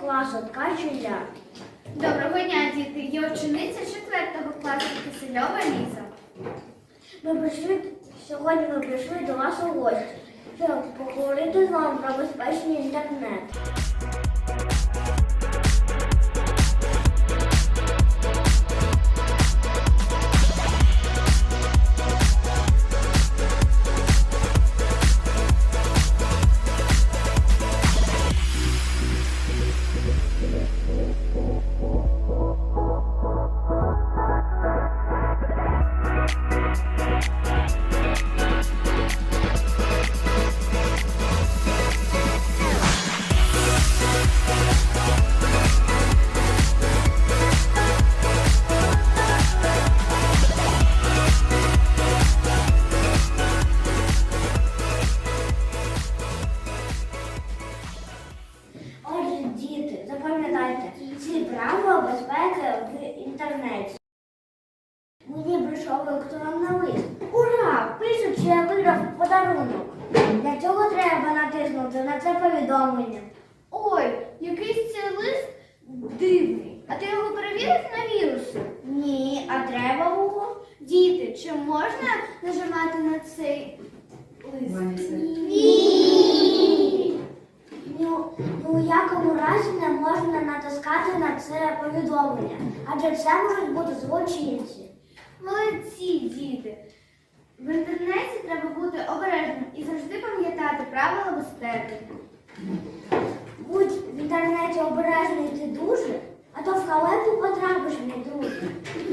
класу ткач Ілля. Доброго дня, діти. Я учениця 4 класу Кисельова Ліза. Ми прийшли сьогодні. Ми прийшли до вас у гості, щоб поговорити з вами про безпечний інтернет. Прийшов електронний лист. Ура! Пишуть, що я виграв подарунок. Для цього треба натиснути на це повідомлення. Ой, якийсь цей лист дивний. А ти його перевірив на віруси? Ні, а треба було. Діти, чи можна нажимати на цей лист? Ні. Ні, у- ні у якому разі не можна натискати на це повідомлення, адже це можуть бути злочинці. Молодці, діти. В інтернеті треба бути обережним і завжди пам'ятати правила безпеки. Будь в інтернеті обережний ти дуже, а то в халепу потрапиш, друже. Дякую.